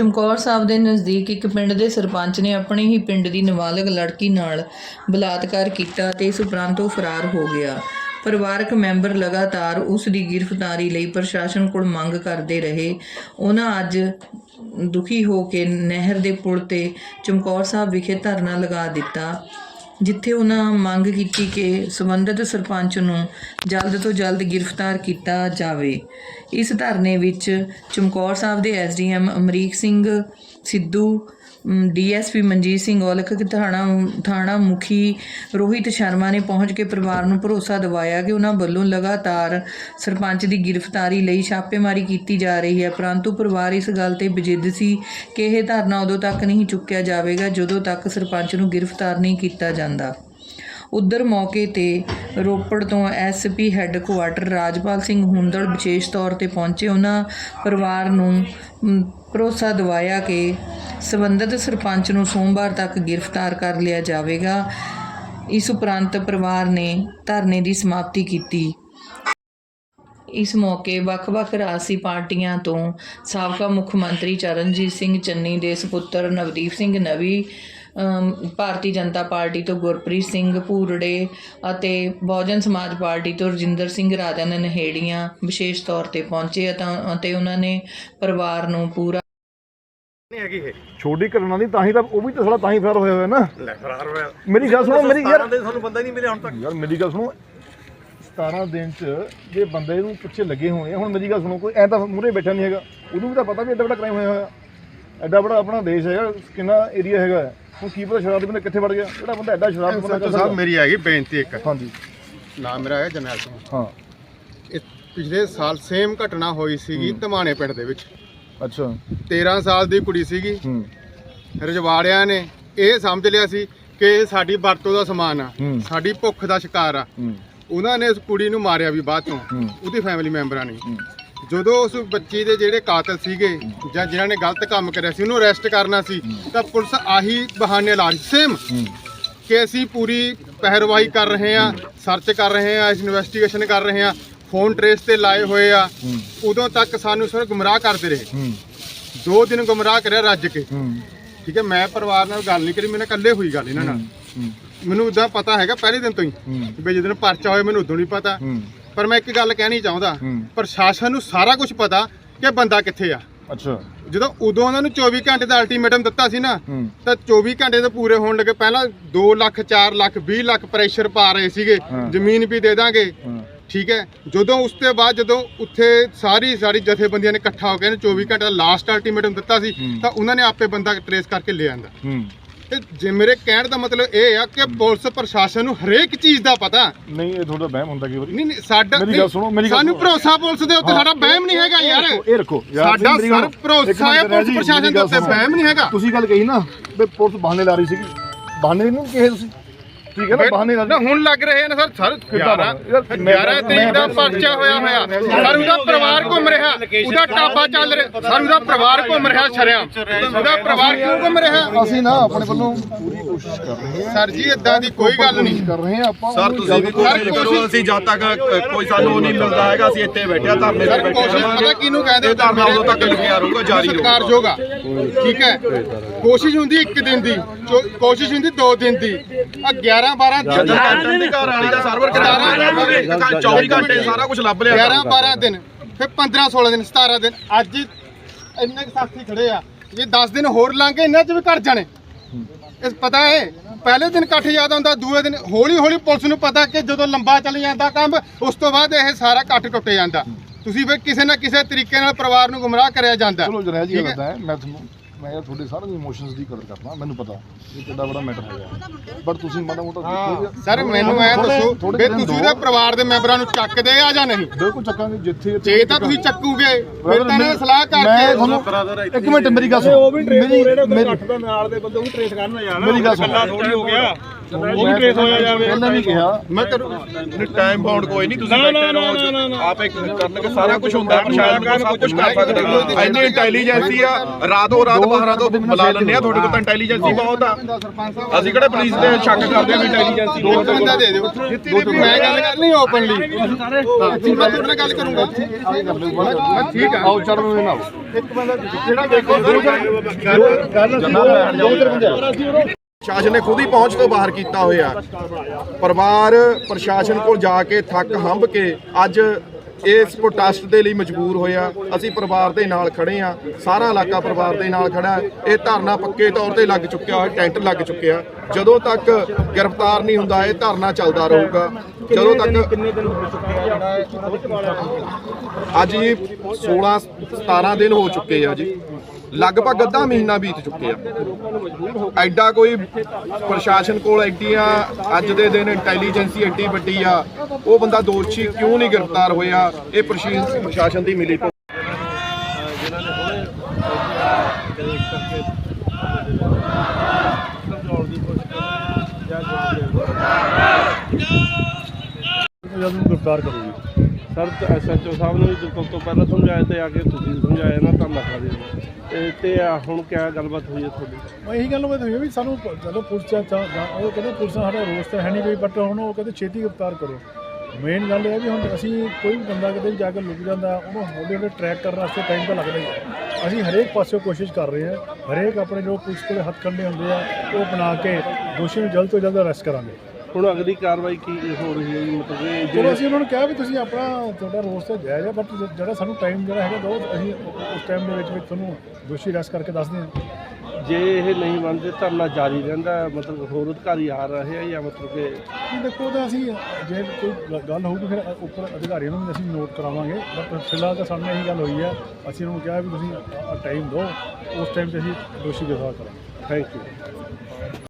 ਚਮਕੌਰ ਸਾਹਿਬ ਦੇ ਨਜ਼ਦੀਕ ਇੱਕ ਪਿੰਡ ਦੇ ਸਰਪੰਚ ਨੇ ਆਪਣੇ ਹੀ ਪਿੰਡ ਦੀ ਨਾਬਾਲਗ ਲੜਕੀ ਨਾਲ ਬਲਾਤਕਾਰ ਕੀਤਾ ਤੇ ਇਸ ਉਪਰੰਤ ਉਹ ਫਰਾਰ ਹੋ ਗਿਆ। ਪਰਿਵਾਰਕ ਮੈਂਬਰ ਲਗਾਤਾਰ ਉਸ ਦੀ ਗ੍ਰਿਫਤਾਰੀ ਲਈ ਪ੍ਰਸ਼ਾਸਨ ਕੋਲ ਮੰਗ ਕਰਦੇ ਰਹੇ। ਉਹਨਾਂ ਅੱਜ ਦੁਖੀ ਹੋ ਕੇ ਨਹਿਰ ਦੇ ਪੁਲ ਤੇ ਚਮਕੌਰ ਸਾਹਿਬ ਵਿਖੇ ਧਰਨਾ ਲਗਾ ਦਿੱਤਾ। ਜਿੱਥੇ ਉਹਨਾਂ ਮੰਗ ਕੀਤੀ ਕਿ ਸੰਬੰਧਿਤ ਸਰਪੰਚ ਨੂੰ ਜਲਦ ਤੋਂ ਜਲਦ ਗ੍ਰਿਫਤਾਰ ਕੀਤਾ ਜਾਵੇ। ਇਸ ਧਰਨੇ ਵਿੱਚ ਚਮਕੌਰ ਸਾਹਿਬ ਦੇ ਐਸਡੀਐਮ ਅਮਰੀਕ ਸਿੰਘ ਸਿੱਧੂ ਡੀਐਸਪੀ ਮਨਜੀਤ ਸਿੰਘ ਔਲਖ ਥਾਣਾ ਥਾਣਾ ਮੁਖੀ ਰੋਹਿਤ ਸ਼ਰਮਾ ਨੇ ਪਹੁੰਚ ਕੇ ਪਰਿਵਾਰ ਨੂੰ ਭਰੋਸਾ ਦਿਵਾਇਆ ਕਿ ਉਹਨਾਂ ਵੱਲੋਂ ਲਗਾਤਾਰ ਸਰਪੰਚ ਦੀ ਗ੍ਰਿਫਤਾਰੀ ਲਈ ਛਾਪੇਮਾਰੀ ਕੀਤੀ ਜਾ ਰਹੀ ਹੈ। ਪਰੰਤੂ ਪਰਿਵਾਰ ਇਸ ਗੱਲ ਤੇ ਬਜਿੱਦ ਸੀ ਕਿ ਇਹ ਧਰਨਾ ਉਦੋਂ ਤੱਕ ਨਹੀਂ ਚੁੱਕਿਆ ਜਾਵੇਗਾ ਜਦੋਂ ਤੱਕ ਸਰਪੰਚ ਨੂੰ ਗ੍ਰਿਫਤਾਰ ਨਹੀਂ ਕੀਤਾ ਜਾਂਦਾ। ਉਧਰ ਮੌਕੇ ਤੇ ਰੋਪੜ ਤੋਂ ਐਸਪੀ ਹੈੱਡਕੁਆਟਰ ਰਾਜਪਾਲ ਸਿੰਘ ਹੁੰਦੜ ਵਿਸ਼ੇਸ਼ ਤੌਰ ਤੇ ਪਹੁੰਚੇ। ਉਹਨਾਂ ਪਰਿਵਾਰ ਨੂੰ ਭਰੋਸਾ ਦਿਵਾਇਆ ਕਿ ਸਬੰਧਤ ਸਰਪੰਚ ਨੂੰ ਸੋਮਵਾਰ ਤੱਕ ਗ੍ਰਿਫਤਾਰ ਕਰ ਲਿਆ ਜਾਵੇਗਾ। ਇਸ ਉਪਰੰਤ ਪਰਿਵਾਰ ਨੇ ਧਰਨੇ ਦੀ ਸਮਾਪਤੀ ਕੀਤੀ। ਇਸ ਮੌਕੇ ਵੱਖ-ਵੱਖ ਰਾਜਸੀ ਪਾਰਟੀਆਂ ਤੋਂ ਸਾਬਕਾ ਮੁੱਖ ਮੰਤਰੀ ਚਰਨਜੀਤ ਸਿੰਘ ਚੰਨੀ ਦੇ ਸੁਪੁੱਤਰ ਨਵਦੀਪ ਸਿੰਘ ਨਵੀ ਭਾਰਤੀ ਜਨਤਾ ਪਾਰਟੀ ਤੋਂ ਗੁਰਪ੍ਰੀਤ ਸਿੰਘ ਭੂਰੜੇ ਅਤੇ ਬਹੁਜਨ ਸਮਾਜ ਪਾਰਟੀ ਤੋਂ ਰਜਿੰਦਰ ਸਿੰਘ ਰਾਜਾ ਨੇ ਨਹੇੜੀਆਂ ਵਿਸ਼ੇਸ਼ ਤੌਰ ਤੇ ਪਹੁੰਚੇ ਅਤੇ ਅਤੇ ਉਹਨਾਂ ਨੇ ਪਰਿਵਾਰ ਨੂੰ ਪੂਰਾ ਨਹੀਂ ਹੈਗੀ ਇਹ। ਛੋਟੀ ਘਟਨਾ ਨਹੀਂ ਤਾਂ ਹੀ ਤਾਂ ਉਹ ਵੀ ਤਾਂ ਸਾਲਾ ਤਾਂ ਹੀ ਫਰਾਰ ਹੋਇਆ ਹੋਇਆ ਨਾ। ਲੈ ਫਰਾਰ ਹੋਇਆ। ਮੇਰੀ ਗੱਲ ਸੁਣੋ ਮੇਰੀ ਯਾਰ ਦੇ ਤੁਹਾਨੂੰ ਬੰਦਾ ਹੀ ਨਹੀਂ ਮਿਲਿਆ ਹੁਣ ਤੱਕ। ਯਾਰ ਮੇਰੀ ਗੱਲ ਸੁਣੋ 17 ਦਿਨ ਚ ਜੇ ਬੰਦੇ ਨੂੰ ਪਿੱਛੇ ਲੱਗੇ ਹੋਣੇ ਹੁਣ ਮੇਰੀ ਗੱਲ ਸੁਣੋ ਕੋਈ ਐ ਤਾਂ ਮੂਰੇ ਬੈਠਾ ਨਹੀਂ ਹੈਗਾ। ਉਹਨੂੰ ਵੀ ਤਾਂ ਪਤਾ ਵੀ ਐਡਾ ਵੱਡਾ ਕ੍ਰਾਈਮ ਹੋਇਆ ਹੋਇਆ। ਐਡਾ ਵੱਡਾ ਆਪਣਾ ਦੇਸ਼ ਹੈਗਾ ਕਿੰਨਾ ਏਰੀਆ ਹੈਗਾ। ਹੁਣ ਕੀ ਪਤਾ ਸ਼ਰਾਬ ਦੇ ਬੰਦੇ ਕਿੱਥੇ ਵੜ ਗਿਆ ਜਿਹੜਾ ਬੰਦਾ ਐਡਾ ਸ਼ਰਾਬ ਦਾ ਬੰਦਾ ਸਰਪੰਚ ਸਾਹਿਬ ਮੇਰੀ ਹੈਗੀ ਬੇਨਤੀ ਇੱਕ। ਹਾਂਜੀ। ਨਾਮ ਮੇਰਾ ਹੈ ਜਰਨੈਲ ਸਿੰਘ। ਹਾਂ। ਇਹ ਪਿਛਲੇ ਸਾਲ ਸੇਮ ਘਟਨਾ ਹੋਈ ਸੀਗੀ ਧਮਾਣੇ ਪਿੰਡ ਦੇ ਵਿੱਚ। ਅੱਛਾ। 13 ਸਾਲ ਦੀ ਕੁੜੀ ਸੀਗੀ। ਹੂੰ। ਰਜਵਾੜਿਆਂ ਨੇ ਇਹ ਸਮਝ ਲਿਆ ਸੀ ਕਿ ਇਹ ਸਾਡੀ ਵਰਤੋਂ ਦਾ ਸਮਾਨ ਆ ਹੂੰ। ਸਾਡੀ ਭੁੱਖ ਦਾ ਸ਼ਿਕਾਰ ਆ। ਹੂੰ। ਉਹਨਾਂ ਨੇ ਉਸ ਕੁੜੀ ਨੂੰ ਮਾਰਿਆ ਵੀ ਬਾਅਦ ਤੋਂ ਹੂੰ। ਉਹਦੀ ਫੈਮਿਲੀ ਮੈਂਬਰਾਂ ਨੇ ਹੂੰ। ਜਦੋਂ ਉਸ ਬੱਚੀ ਦੇ ਜਿਹੜੇ ਕਾਤਲ ਸੀਗੇ ਜਾਂ ਜਿਨ੍ਹਾਂ ਨੇ ਗਲਤ ਕੰਮ ਕਰਿਆ ਸੀ ਉਹਨੂੰ ਅਰੈਸਟ ਕਰਨਾ ਸੀ ਤਾਂ ਪੁਲਿਸ ਆਹੀ ਬਹਾਨੇ ਲਾ ਰਹੀ ਸੇਮ ਕਿ ਅਸੀਂ ਪੂਰੀ ਪਹਿਰਵਾਈ ਕਰ ਰਹੇ ਹਾਂ ਸਰਚ ਕਰ ਰਹੇ ਹਾਂ ਇਨਵੈਸਟੀਗੇਸ਼ਨ ਕਰ ਰਹੇ ਹਾਂ ਫੋਨ ਟ੍ਰੇਸ ਤੇ ਲਾਏ ਹੋਏ ਆ। ਉਦੋਂ ਤੱਕ ਸਾਨੂੰ ਸਿਰ ਗੁੰਮਰਾਹ ਕਰਦੇ ਰਹੇ। ਦੋ ਦਿਨ ਗੁੰਮਰਾਹ ਕਰਿਆ ਰੱਜ ਕੇ। ਠੀਕ ਹੈ ਮੈਂ ਪਰਿਵਾਰ ਨਾਲ ਗੱਲ ਨਹੀਂ ਕਰੀ ਮੈਨੇ ਇਕੱਲੇ ਹੋਈ ਗੱਲ ਇਹਨਾਂ ਨਾਲ। ਮੈਨੂੰ ਉਦਾਂ ਪਤਾ ਹੈਗਾ ਪਹਿਲੇ ਦਿਨ ਤੋਂ ਹੀ ਵੀ ਜਦੋਂ ਪਰਚਾ ਹੋਇਆ ਮੈਨੂੰ ਉਦੋਂ ਨਹੀਂ ਪਤਾ। ਪਰ ਮੈਂ ਇੱਕ ਗੱਲ ਕਹਿਣੀ ਚਾਹੁੰਦਾ ਹੂੰ। ਪ੍ਰਸ਼ਾਸਨ ਨੂੰ ਸਾਰਾ ਕੁਝ ਪਤਾ ਕਿ ਬੰਦਾ ਕਿੱਥੇ ਆ। ਅੱਛਾ। ਜਦੋਂ ਉਦੋਂ ਉਹਨਾਂ ਨੂੰ 24 ਘੰਟੇ ਦਾ ਅਲਟੀਮੇਟਮ ਦਿੱਤਾ ਸੀ ਨਾ ਹੂੰ। ਤਾਂ 24 ਘੰਟੇ ਤੋਂ ਪੂਰੇ ਹੋਣ ਲੱਗੇ। ਪਹਿਲਾਂ 2 ਲੱਖ 4 ਲੱਖ 20 ਲੱਖ ਪ੍ਰੈਸ਼ਰ ਪਾ ਰਹੇ ਸੀਗੇ। ਹਾਂ। ਜ਼ਮੀਨ ਵੀ ਦੇ ਦਾਂਗੇ। ਹਾਂ। ਠੀਕ ਹੈ। ਜਦੋਂ ਉਸ ਤੋਂ ਬਾਅਦ ਜਦੋਂ ਉੱਥੇ ਸਾਰੀ ਸਾਰੀ ਜਥੇਬੰਦੀਆਂ ਨੇ ਇਕੱਠਾ ਹੋ ਕੇ ਇਹਨੂੰ 24 ਘੰਟੇ ਦਾ ਲਾਸਟ ਅਲਟੀਮੇਟਮ ਦਿੱਤਾ ਸੀ ਹੂੰ। ਤਾਂ ਉਹਨਾਂ ਨੇ ਆਪੇ ਬੰਦਾ ਟਰੇਸ ਕਰਕੇ ਲੈ ਆਂਦਾ। ਹੂੰ। ਜੇ ਮੇਰੇ ਕਹਿਣ ਦਾ ਮਤਲਬ ਇਹ ਆ ਕਿ ਪੁਲਿਸ ਪ੍ਰਸ਼ਾਸਨ ਨੂੰ ਹਰੇਕ ਚੀਜ਼ ਦਾ ਪਤਾ ਨਹੀਂ ਇਹ ਤੁਹਾਡਾ ਵਹਿਮ ਹੁੰਦਾ ਕਈ ਵਾਰੀ ਨਹੀਂ ਨਹੀਂ ਸਾਡਾ ਮੇਰੀ ਗੱਲ ਨਹੀਂ, ਸੁਣੋ, ਮੇਰੀ ਗੱਲ ਸਾਨੂੰ। ਭਰੋਸਾ ਪੁਲਿਸ ਦੇ ਉੱਤੇ। ਸਾਡਾ ਵਹਿਮ ਨਹੀਂ ਹੈਗਾ ਯਾਰ ਇਹ ਰੱਖੋ, ਸਾਡਾ ਸਰ ਭਰੋਸਾ ਹੈ ਪੁਲਿਸ ਪ੍ਰਸ਼ਾਸਨ ਦੇ ਉੱਤੇ। ਵਹਿਮ ਨਹੀਂ ਹੈਗਾ ਤੁਸੀਂ ਗੱਲ ਕਹੀ ਨਾ ਵੀ ਪੁਲਿਸ ਬਹਾਨੇ ਲਾ ਰਹੀ ਸੀਗੀ ਬਹਾਨੇ ਨੂੰ ਕਿਹਾ ਤੁਸੀਂ ਠੀਕ ਹੈ ਨਾ ਬਹਾਨੇ ਨਾ ਹੁਣ ਲੱਗ ਰਹੇ ਨੇ ਸਰ ਸਰ ਕਿੱਦਾਂ 11 ਯਾਰ, ਮੈਂ- 11 ਤਰੀਕ ਦਾ ਪਰਚਾ ਹੋਇਆ ਹੋਇਆ। ਸਰ ਉਹਦਾ ਪਰਿਵਾਰ ਘੁੰਮ ਰਿਹਾ। ਉਹਦਾ ਟਾਬਾ ਚੱਲ ਰਿਹਾ। ਸਰ ਉਹਦਾ ਪਰਿਵਾਰ ਘੁੰਮ ਰਿਹਾ ਛਰਿਆ ਉਹਦਾ ਪਰਿਵਾਰ ਕਿਉਂ ਘੁੰਮ ਰਿਹਾ? ਅਸੀਂ ਨਾ ਆਪਣੇ ਵੱਲੋਂ ਪੂਰੀ ਕੋਸ਼ਿਸ਼ ਕਰ ਰਹੇ ਹਾਂ। ਸਰ ਜੀ ਇਦਾਂ ਦੀ ਕੋਈ ਗੱਲ ਨਹੀਂ। ਕਰ ਰਹੇ ਆਪਾਂ। ਸਰ ਤੁਸੀਂ ਵੀ ਕੋਸ਼ਿਸ਼ ਕਰੋ ਅਸੀਂ ਜਦ ਤੱਕ ਕੋਈ ਸਾਨੂੰ ਉਹ ਨਹੀਂ ਮਿਲਦਾ ਹੈਗਾ ਅਸੀਂ ਇੱਥੇ ਬੈਠੇ ਆ ਧਰਨੇ ਤੇ ਸਰ ਬੈਠੇ ਕੋਸ਼ਿਸ਼ ਪਤਾ ਕਿਹਨੂੰ ਕਹਿੰਦੇ ਧਰਨਾ ਉਦੋਂ ਤੱਕ ਲੱਗਿਆ ਰਹੂਗਾ ਜਾਰੀ ਰਹੂਗਾ। ਸਤਿਕਾਰਯੋਗ ਆ। ਠੀਕ ਹੈ? ਕੋਸ਼ਿਸ਼ ਹੁੰਦੀ ਇੱਕ ਦਿਨ ਦੀ। ਚੋ- ਕੋਸ਼ਿਸ਼ ਹੁੰਦੀ ਦੋ ਦਿਨ ਦੀ। ਆ 11 12 ਜਦੋਂ ਕੈਪਟਨ ਦੀ ਘਰ ਵਾਲੀ ਦਾ ਸਰਵਰ ਕਿਦਾਂ 24 ਘੰਟੇ ਸਾਰਾ ਕੁਝ ਲੱਭ ਲਿਆ 11 12 ਦਿਨ। ਫਿਰ 15 16 ਦਿਨ 17 ਦਿਨ। ਅੱਜ ਇੰਨੇ ਕੁ ਸਾਥੀ ਖੜੇ ਆ। ਜੇ 10 ਦਿਨ ਹੋਰ ਲੰਘ ਗਏ ਇਹਨਾਂ ਚ ਵੀ ਘਟ ਜਾਣੇ। ਇਸ ਪਤਾ ਹੈ ਪਹਿਲੇ ਦਿਨ ਇਕੱਠ ਜ਼ਿਆਦਾ ਹੁੰਦਾ ਦੂਏ ਦਿਨ ਹੌਲੀ ਹੌਲੀ ਪੁਲਿਸ ਨੂੰ ਪਤਾ ਕਿ ਜਦੋਂ ਲੰਬਾ ਚੱਲ ਜਾਂਦਾ ਕੰਮ ਉਸ ਤੋਂ ਬਾਅਦ ਇਹ ਸਾਰਾ ਇਕੱਠ ਟੁੱਟ ਜਾਂਦਾ। ਤੁਸੀਂ ਫਿਰ ਕਿਸੇ ਨਾ ਕਿਸੇ ਤਰੀਕੇ ਨਾਲ ਪਰਿਵਾਰ ਨੂੰ ਗੁੰਮਰਾਹ ਕਰਿਆ ਜਾਂਦਾ। ਚਲੋ ਜਰਾ ਜੀ ਹੈ? ਲੱਗਦਾ ਹੈ। ਮੈਂ ਤੁਹਾਨੂੰ ਮੈਂ ਯਾਰ ਤੁਹਾਡੇ ਸਾਰੇ ਇਮੋਸ਼ਨਸ ਦੀ ਕਦਰ ਕਰਦਾ ਮੈਨੂੰ ਪਤਾ ਇਹ ਕਿੰਨਾ ਬੜਾ ਮੈਟਰ ਹੈਗਾ ਬਟ ਤੁਸੀਂ ਮਾੜਾ ਮੋਟਾ। ਸਰ ਮੈਨੂੰ ਐ ਦੱਸੋ ਵੀ ਤੁਸੀਂ। ਉਹਦੇ ਪਰਿਵਾਰ ਦੇ ਮੈਂਬਰਾਂ ਨੂੰ ਚੱਕਦੇ ਆ ਜਾਂ ਨਹੀਂ? ਬਿਲਕੁਲ ਚੱਕਾਂਗੇ ਜਿੱਥੇ ਜੇ ਤਾਂ ਤੁਸੀਂ ਚੱਕੂਗੇ ਫਿਰ ਤਾਂ ਇਹਨਾਂ ਨੇ ਸਲਾਹ ਮੈਂ ਕਰਕੇ ਤੁਹਾਨੂੰ ਇੱਕ ਮਿੰਟ ਮੇਰੀ ਗੱਲ ਸੁਣੋ। ਉਹ ਵੀ ਮੇਰੀ ਮੇਰੀ ਦਾ ਨਾਲ ਦੇ ਬੰਦੇ ਉਹ ਟ੍ਰੇਸ ਕਰਨ ਜਾਣਾ ਮੇਰੀ ਗੱਲ ਸੁਣੋ। ਥੋੜੀ ਹੋ ਗਿਆ। ਉਹ ਵੀ ਟ੍ਰੇਸ ਹੋਇਆ ਜਾਵੇ ਪਹਿਲਾਂ ਵੀ ਕਿਹਾ। ਮੈਂ ਕਰੂੰ ਨਹੀਂ ਟਾਈਮ ਬਾਉਂਡ ਕੋਈ ਨਹੀਂ ਤੁਸੀਂ ਬੈਠੇ ਰਹੋ ਆਪੇ ਕਰਨਗੇ ਸਾਰਾ ਕੁਝ ਹੁੰਦਾ ਹੈ, ਪ੍ਰਸ਼ਾਸਨ ਕੋਲ ਸਭ ਕੁਝ ਕਰ ਸਕਦੇ ਹੋ। ਇੰਨੀ ਇੰਟੈਲੀਜੈਂਸੀ ਆ ਰਾਤੋਂ ਰਾਤ ਬਾਹਰਾਂ ਤੋਂ ਬੁਲਾ ਲੈਂਦੇ ਆ ਤੁਹਾਡੇ ਕੋਲ ਤਾਂ ਇੰਟੈਲੀਜੈਂਸੀ ਬਹੁਤ ਆ। ਅਸੀਂ ਕਿਹੜੇ ਪੁਲਿਸ ਤੇ ਸ਼ੱਕ ਕਰਦੇ ਆ ਇੰਟੈਲੀਜੈਂਸੀ ਦੋ ਬੰਦਾ ਦੇ ਦਿਓ। ਮੈਂ ਗੱਲ ਕਰਨੀ ਓਪਨਲੀ ਮੈਂ ਤੁਹਾਡੇ ਨਾਲ ਗੱਲ ਕਰੂੰਗਾ। ਠੀਕ ਆ। ਆਓ ਦੇ ਨਾਲ ਇੱਕ ਬੰਦਾ ਜਿਹੜਾ ਦੇਖੋ ਦੋ ਗੱਲ ਦੋ ਚਾਰ ਪ੍ਰਸ਼ਾਸਨ ਨੇ ਖੁਦ ਹੀ ਪਹੁੰਚ ਤੋਂ ਬਾਹਰ ਕੀਤਾ ਹੋਇਆ। ਪਰਿਵਾਰ ਪ੍ਰਸ਼ਾਸਨ ਕੋਲ ਜਾ ਕੇ ਥੱਕ ਹੰਭ ਕੇ ਅੱਜ ਇਸ ਪ੍ਰੋਟੈਸਟ ਦੇ ਲਈ ਮਜਬੂਰ ਹੋਇਆ। ਅਸੀਂ ਪਰਿਵਾਰ ਦੇ ਨਾਲ ਖੜੇ ਆ ਸਾਰਾ ਇਲਾਕਾ ਪਰਿਵਾਰ ਦੇ ਨਾਲ ਖੜਾ ਇਹ ਧਰਨਾ ਪੱਕੇ ਤੌਰ ਤੇ ਲੱਗ ਚੁੱਕਿਆ ਹੋਇਆ, ਟੈਂਟ ਲੱਗ ਚੁੱਕਿਆ। ਜਦੋਂ ਤੱਕ ਗ੍ਰਿਫਤਾਰ ਨਹੀਂ ਹੁੰਦਾ, ਇਹ ਧਰਨਾ ਚੱਲਦਾ ਰਹੂਗਾ। ਜਦੋਂ ਤੱਕ ਕਿੰਨੇ ਦਿਨ ਹੋ ਚੁੱਕੇ ਆ ਅੱਜ ਜੀ 16 17 ਦਿਨ ਹੋ ਚੁੱਕੇ ਆ ਜੀ। ਲਗਭਗ ਅੱਧਾ ਮਹੀਨਾ ਬੀਤ ਚੁੱਕੇ ਆ। ਐਡਾ ਕੋਈ ਪ੍ਰਸ਼ਾਸਨ ਕੋਲ ਐਡੀਆਂ ਅੱਜ ਦੇ ਦਿਨ ਇੰਟੈਲੀਜੈਂਸੀ ਐਡੀ ਵੱਡੀ ਆ। ਉਹ ਬੰਦਾ ਦੋਸ਼ੀ ਕਿਉਂ ਨਹੀਂ ਗ੍ਰਿਫਤਾਰ ਹੋਇਆ? ਇਹ ਪ੍ਰਸ਼ਾਸਨ ਪ੍ਰਸ਼ਾਸਨ ਦੀ ਮਿਲੀ ਭੁਗਤ ਜਦ ਨੂੰ ਗ੍ਰਿਫਤਾਰ ਕਰੂਗੀ। ਸਰ ਐਸਐਚਓ ਸਾਹਿਬ ਨੂੰ ਵੀ ਤੋਂ ਪਹਿਲਾਂ ਸਮਝਾਇਆ ਤੇ ਆ ਕੇ ਤੁਸੀਂ ਸਮਝਾਇਆ ਨਾ, ਤਾਂ ਮਸਲਾ ਦੇ ਤੇ ਤੇ ਆ, ਹੁਣ ਕਿਆ ਗੱਲਬਾਤ ਹੋਈ ਹੈ ਤੁਹਾਡੀ? ਮੈਂ ਇਹੀ ਗੱਲ ਮੈਂ ਵੀ ਸਾਨੂੰ ਪ- ਜਦੋਂ ਪੁਲਿਸ ਚਾ ਚਾ- ਜਾਂ- ਉਹ ਕਹਿੰਦੇ ਪੁਲਿਸ ਨਾਲ ਸਾਡਾ ਰੋਸ ਤਾਂ ਹੈ ਨਹੀਂ ਕੋਈ ਬਟ ਹੁਣ ਉਹ ਕਹਿੰਦੇ ਛੇਤੀ ਗ੍ਰਿਫਤਾਰ ਕਰੋ ਮੇਨ ਗੱਲ ਇਹ ਹੈ ਵੀ ਹੁਣ ਅਸੀਂ ਕੋਈ ਵੀ ਬੰਦਾ ਕਿਤੇ ਵੀ ਜਾ ਕੇ ਲੁਕ ਜਾਂਦਾ, ਉਹਨੂੰ ਹੌਲੀ ਹੌਲੀ ਟਰੈਕ ਕਰਨ ਵਾਸਤੇ ਟਾਈਮ ਤਾਂ ਲੱਗਦਾ ਹੀ ਹੈ ਅਸੀਂ ਹਰੇਕ ਪਾਸਿਓਂ ਕੋਸ਼ਿਸ਼ ਕਰ ਰਹੇ ਹਾਂ, ਹਰੇਕ ਆਪਣੇ ਜੋ ਪੁਲਿਸ ਕੋਲੇ ਹੱਥ ਕੰਡੇ ਹੁੰਦੇ ਆ, ਉਹ ਬਣਾ ਕੇ ਦੋਸ਼ੀ ਨੂੰ ਜਲਦ ਤੋਂ ਜਲਦ ਅਰੈਸਟ ਕਰਾਂਗੇ। ਹੁਣ ਅਗਲੀ ਕਾਰਵਾਈ ਕੀ ਹੋ ਰਹੀ ਹੈ ਜੀ? ਮਤਲਬ ਚਲੋ ਜਿਹੜੇ ਅਸੀਂ ਉਹਨਾਂ ਨੂੰ ਕਿਹਾ ਵੀ ਤੁਸੀਂ ਆਪਣਾ ਤੁਹਾਡਾ ਰੋਸ ਤਾਂ ਜਾਇਜ਼ ਹੈ ਬਟ ਜਿਹੜਾ ਸਾਨੂੰ ਟਾਈਮ ਜਿਹੜਾ ਹੈਗਾ ਦੋ ਅਸੀਂ ਉਸ ਟਾਈਮ ਦੇ ਵਿੱਚ ਵਿੱਚ ਤੁਹਾਨੂੰ ਦੋਸ਼ੀ ਅਰੈਸਟ ਕਰਕੇ ਦੱਸਦੇ ਹਾਂ ਜੇ ਇਹ ਨਹੀਂ ਮੰਨਦੇ ਧਰਨਾ ਜਾਰੀ ਰਹਿੰਦਾ ਮਤਲਬ ਹੋਰ ਅਧਿਕਾਰੀ ਆ ਰਹੇ ਆ ਜਾਂ ਮਤਲਬ ਕਿ ਨਹੀਂ ਦੇਖੋ ਉਹਦਾ ਅਸੀਂ ਜੇ ਕੋਈ ਗੱਲ ਹੋਊਗੀ ਫਿਰ ਉੱਪਰ ਅਧਿਕਾਰੀਆਂ ਨੂੰ ਵੀ ਅਸੀਂ ਨੋਟ ਕਰਾਵਾਂਗੇ ਬਟ ਫਿਲਹਾਲ ਤਾਂ ਸਾਹਮਣੇ ਇਹੀ ਗੱਲ ਹੋਈ ਹੈ। ਅਸੀਂ ਉਹਨਾਂ ਨੂੰ ਕਿਹਾ ਵੀ ਤੁਸੀਂ ਟਾਈਮ ਦਿਓ ਉਸ ਟਾਈਮ ਤੇ ਅਸੀਂ ਦੋਸ਼ੀ ਗ੍ਰਿਫਤਾਰ ਕਰਾਂਗੇ। Thank you